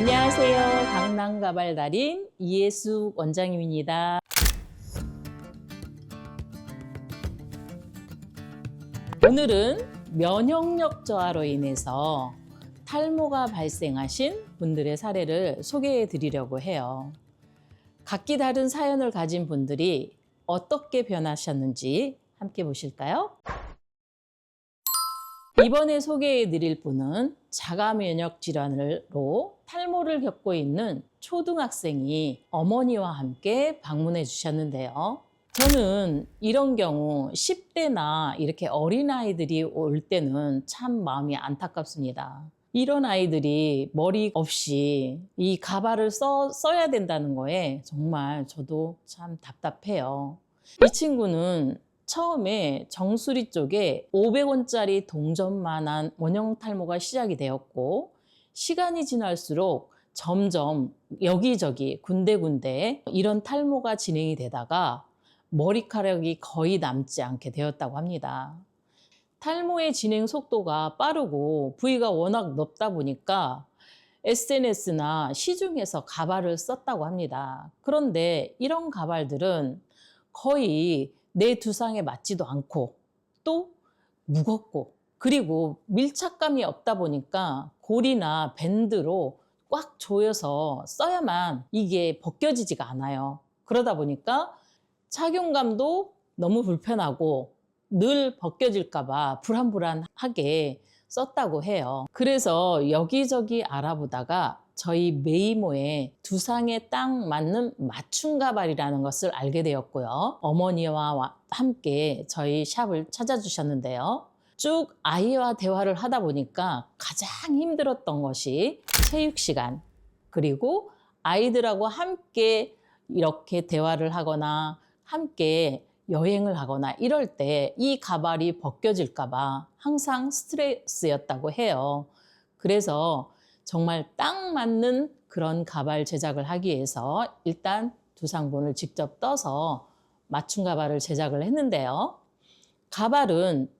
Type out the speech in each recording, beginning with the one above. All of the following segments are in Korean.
안녕하세요. 강남가발 달인 이예숙 원장님입니다. 오늘은 면역력 저하로 인해서 탈모가 발생하신 분들의 사례를 소개해 드리려고 해요. 각기 다른 사연을 가진 분들이 어떻게 변하셨는지 함께 보실까요? 이번에 소개해 드릴 분은 자가 면역 질환으로 탈모를 겪고 있는 초등학생이 어머니와 함께 방문해 주셨는데요. 저는 이런 경우 10대나 이렇게 어린아이들이 올 때는 참 마음이 안타깝습니다. 이런 아이들이 머리 없이 이 가발을 써, 써야 된다는 거에 정말 저도 참 답답해요. 이 친구는 처음에 정수리 쪽에 500원짜리 동전만한 원형 탈모가 시작이 되었고 시간이 지날수록 점점 여기저기 군데군데 이런 탈모가 진행이 되다가 머리카락이 거의 남지 않게 되었다고 합니다. 탈모의 진행 속도가 빠르고 부위가 워낙 넓다 보니까 SNS나 시중에서 가발을 썼다고 합니다. 그런데 이런 가발들은 거의 내 두상에 맞지도 않고 또 무겁고 그리고 밀착감이 없다 보니까 골이나 밴드로 꽉 조여서 써야만 이게 벗겨지지가 않아요. 그러다 보니까 착용감도 너무 불편하고 늘 벗겨질까봐 불안불안하게 썼다고 해요. 그래서 여기저기 알아보다가 저희 메이모에 두상에 딱 맞는 맞춤 가발이라는 것을 알게 되었고요. 어머니와 함께 저희 샵을 찾아주셨는데요. 쭉 아이와 대화를 하다 보니까 가장 힘들었던 것이 체육 시간 그리고 아이들하고 함께 이렇게 대화를 하거나 함께 여행을 하거나 이럴 때 이 가발이 벗겨질까봐 항상 스트레스였다고 해요. 그래서 정말 딱 맞는 그런 가발 제작을 하기 위해서 일단 두상본을 직접 떠서 맞춤 가발을 제작을 했는데요. 가발은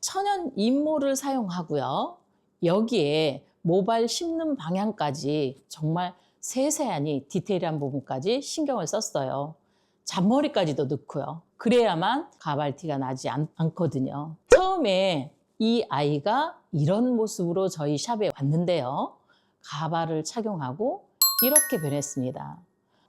천연 인모를 사용하고요. 여기에 모발 씹는 방향까지 정말 세세하니 디테일한 부분까지 신경을 썼어요. 잔머리까지도 넣고요. 그래야만 가발티가 나지 않, 않거든요. 처음에 이 아이가 이런 모습으로 저희 샵에 왔는데요. 가발을 착용하고 이렇게 변했습니다.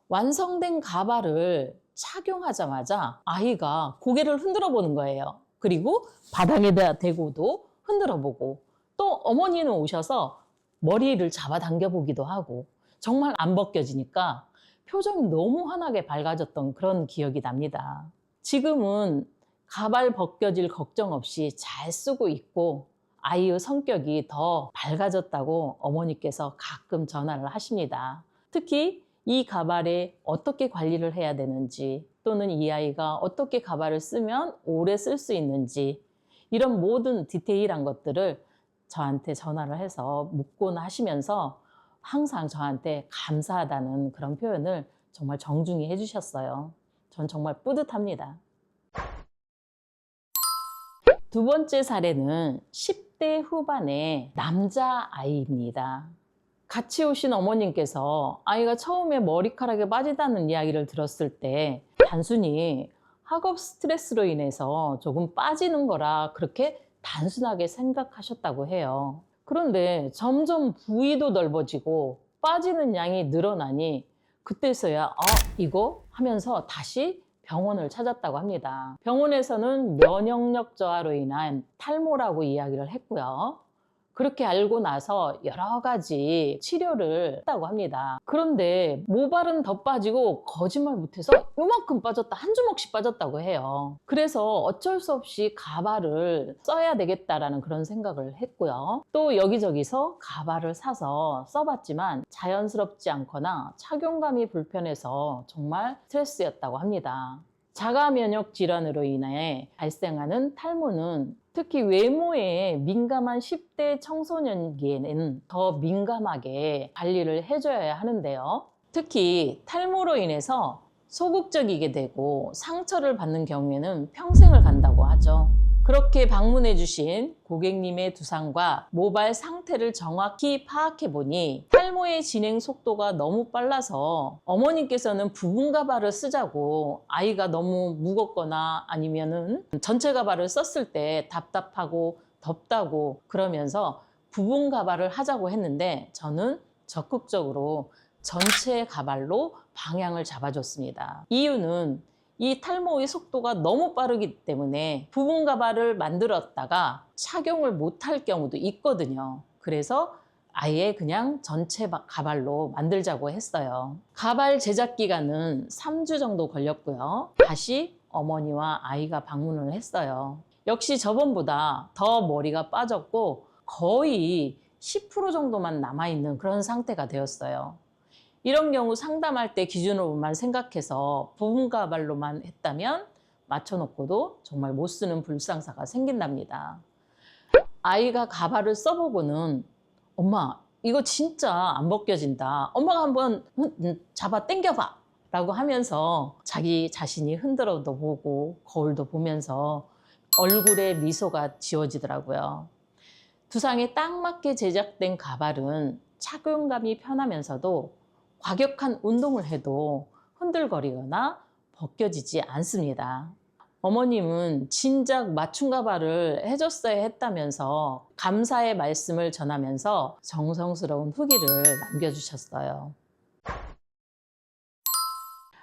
완성된 가발을 착용하자마자 아이가 고개를 흔들어 보는 거예요. 그리고 바닥에다 대고도 흔들어 보고 또 어머니는 오셔서 머리를 잡아당겨 보기도 하고 정말 안 벗겨지니까 표정이 너무 환하게 밝아졌던 그런 기억이 납니다. 지금은 가발 벗겨질 걱정 없이 잘 쓰고 있고 아이의 성격이 더 밝아졌다고 어머니께서 가끔 전화를 하십니다. 특히 이 가발에 어떻게 관리를 해야 되는지 또는 이 아이가 어떻게 가발을 쓰면 오래 쓸 수 있는지 이런 모든 디테일한 것들을 저한테 전화를 해서 묻곤 하시면서 항상 저한테 감사하다는 그런 표현을 정말 정중히 해주셨어요. 전 정말 뿌듯합니다. 두 번째 사례는 10 대 후반의 남자아이입니다. 같이 오신 어머님께서 아이가 처음에 머리카락에 빠지다는 이야기를 들었을 때 단순히 학업 스트레스로 인해서 조금 빠지는 거라 그렇게 단순하게 생각하셨다고 해요. 그런데 점점 부위도 넓어지고 빠지는 양이 늘어나니 그때서야 아 이거 하면서 다시 병원을 찾았다고 합니다. 병원에서는 면역력 저하로 인한 탈모라고 이야기를 했고요. 그렇게 알고 나서 여러 가지 치료를 했다고 합니다. 그런데 모발은 더 빠지고 거짓말 못해서 요만큼 빠졌다, 한 주먹씩 빠졌다고 해요. 그래서 어쩔 수 없이 가발을 써야 되겠다라는 그런 생각을 했고요. 또 여기저기서 가발을 사서 써봤지만 자연스럽지 않거나 착용감이 불편해서 정말 스트레스였다고 합니다. 자가 면역 질환으로 인해 발생하는 탈모는 특히 외모에 민감한 10대 청소년기에는 더 민감하게 관리를 해줘야 하는데요. 특히 탈모로 인해서 소극적이게 되고 상처를 받는 경우에는 평생을 간다고 하죠. 그렇게 방문해 주신 고객님의 두상과 모발 상태를 정확히 파악해 보니 탈모의 진행 속도가 너무 빨라서 어머님께서는 부분 가발을 쓰자고 아이가 너무 무겁거나 아니면은 전체 가발을 썼을 때 답답하고 덥다고 그러면서 부분 가발을 하자고 했는데 저는 적극적으로 전체 가발로 방향을 잡아줬습니다. 이유는 이 탈모의 속도가 너무 빠르기 때문에 부분 가발을 만들었다가 착용을 못할 경우도 있거든요. 그래서 아예 그냥 전체 바- 가발로 만들자고 했어요. 가발 제작 기간은 3주 정도 걸렸고요. 다시 어머니와 아이가 방문을 했어요. 역시 저번보다 더 머리가 빠졌고 거의 10% 정도만 남아있는 그런 상태가 되었어요. 이런 경우 상담할 때 기준으로만 생각해서 부분 가발로만 했다면 맞춰놓고도 정말 못 쓰는 불상사가 생긴답니다. 아이가 가발을 써보고는 엄마 이거 진짜 안 벗겨진다. 엄마가 한번 흔- 음, 잡아 당겨봐. 라고 하면서 자기 자신이 흔들어도 보고 거울도 보면서 얼굴에 미소가 지워지더라고요. 두상에 딱 맞게 제작된 가발은 착용감이 편하면서도 과격한 운동을 해도 흔들거리거나 벗겨지지 않습니다. 어머님은 진작 맞춤 가발을 해줬어야 했다면서 감사의 말씀을 전하면서 정성스러운 후기를 남겨주셨어요.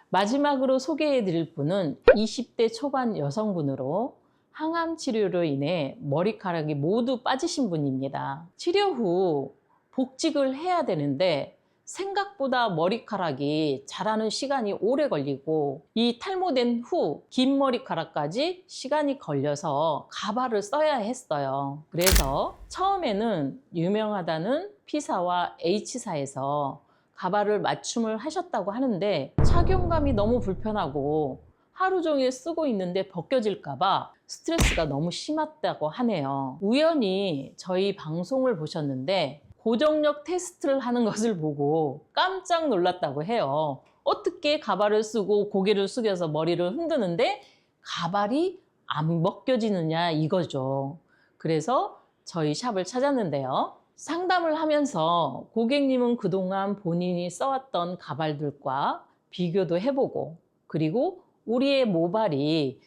마지막으로 소개해 드릴 분은 20대 초반 여성분으로 항암 치료로 인해 머리카락이 모두 빠지신 분입니다. 치료 후 복직을 해야 되는데 생각보다 머리카락이 자라는 시간이 오래 걸리고 이 탈모된 후 긴 머리카락까지 시간이 걸려서 가발을 써야 했어요. 그래서 처음에는 유명하다는 P사와 H사에서 가발을 맞춤을 하셨다고 하는데 착용감이 너무 불편하고 하루 종일 쓰고 있는데 벗겨질까봐 스트레스가 너무 심했다고 하네요. 우연히 저희 방송을 보셨는데 고정력 테스트를 하는 것을 보고 깜짝 놀랐다고 해요. 어떻게 가발을 쓰고 고개를 숙여서 머리를 흔드는데 가발이 안 벗겨지느냐 이거죠. 그래서 저희 샵을 찾았는데요. 상담을 하면서 고객님은 그동안 본인이 써왔던 가발들과 비교도 해보고 그리고 우리의 모발이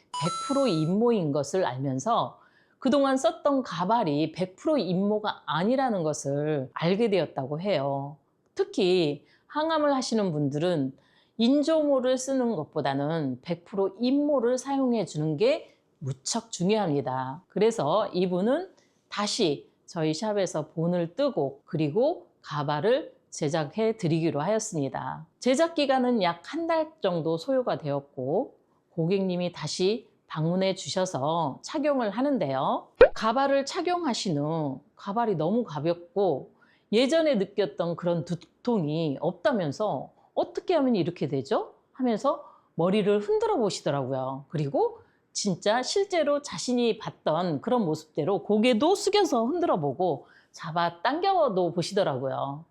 100% 인모인 것을 알면서 그동안 썼던 가발이 100% 인모가 아니라는 것을 알게 되었다고 해요. 특히 항암을 하시는 분들은 인조모를 쓰는 것보다는 100% 인모를 사용해 주는 게 무척 중요합니다. 그래서 이분은 다시 저희 샵에서 본을 뜨고 그리고 가발을 제작해 드리기로 하였습니다. 제작 기간은 약 한 달 정도 소요가 되었고 고객님이 다시 방문해 주셔서 착용을 하는데요. 가발을 착용하신 후 가발이 너무 가볍고 예전에 느꼈던 그런 두통이 없다면서 어떻게 하면 이렇게 되죠? 하면서 머리를 흔들어 보시더라고요. 그리고 진짜 실제로 자신이 봤던 그런 모습대로 고개도 숙여서 흔들어 보고 잡아 당겨도 보시더라고요.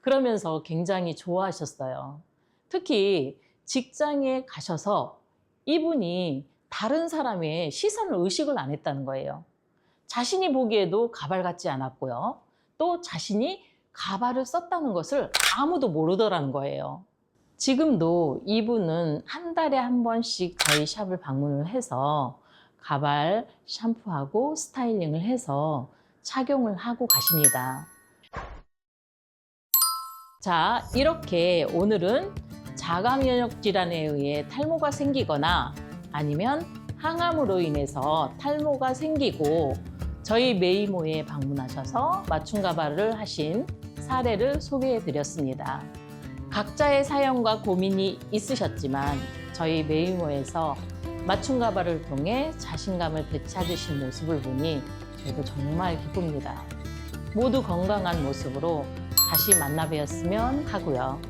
그러면서 굉장히 좋아하셨어요. 특히 직장에 가셔서 이분이 다른 사람의 시선을 의식을 안 했다는 거예요. 자신이 보기에도 가발 같지 않았고요. 또 자신이 가발을 썼다는 것을 아무도 모르더라는 거예요. 지금도 이분은 한 달에 한 번씩 저희 샵을 방문을 해서 가발 샴푸하고 스타일링을 해서 착용을 하고 가십니다. 자, 이렇게 오늘은 자가 면역 질환에 의해 탈모가 생기거나 아니면 항암으로 인해서 탈모가 생기고 저희 메이모에 방문하셔서 맞춤 가발을 하신 사례를 소개해 드렸습니다. 각자의 사연과 고민이 있으셨지만 저희 메이모에서 맞춤 가발을 통해 자신감을 되찾으신 모습을 보니 저희도 정말 기쁩니다. 모두 건강한 모습으로 다시 만나 뵈었으면 하고요.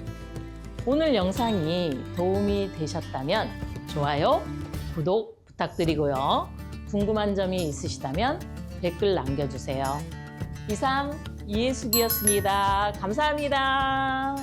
오늘 영상이 도움이 되셨다면 좋아요, 구독 부탁드리고요. 궁금한 점이 있으시다면 댓글 남겨주세요. 이상 이해숙이었습니다. 감사합니다.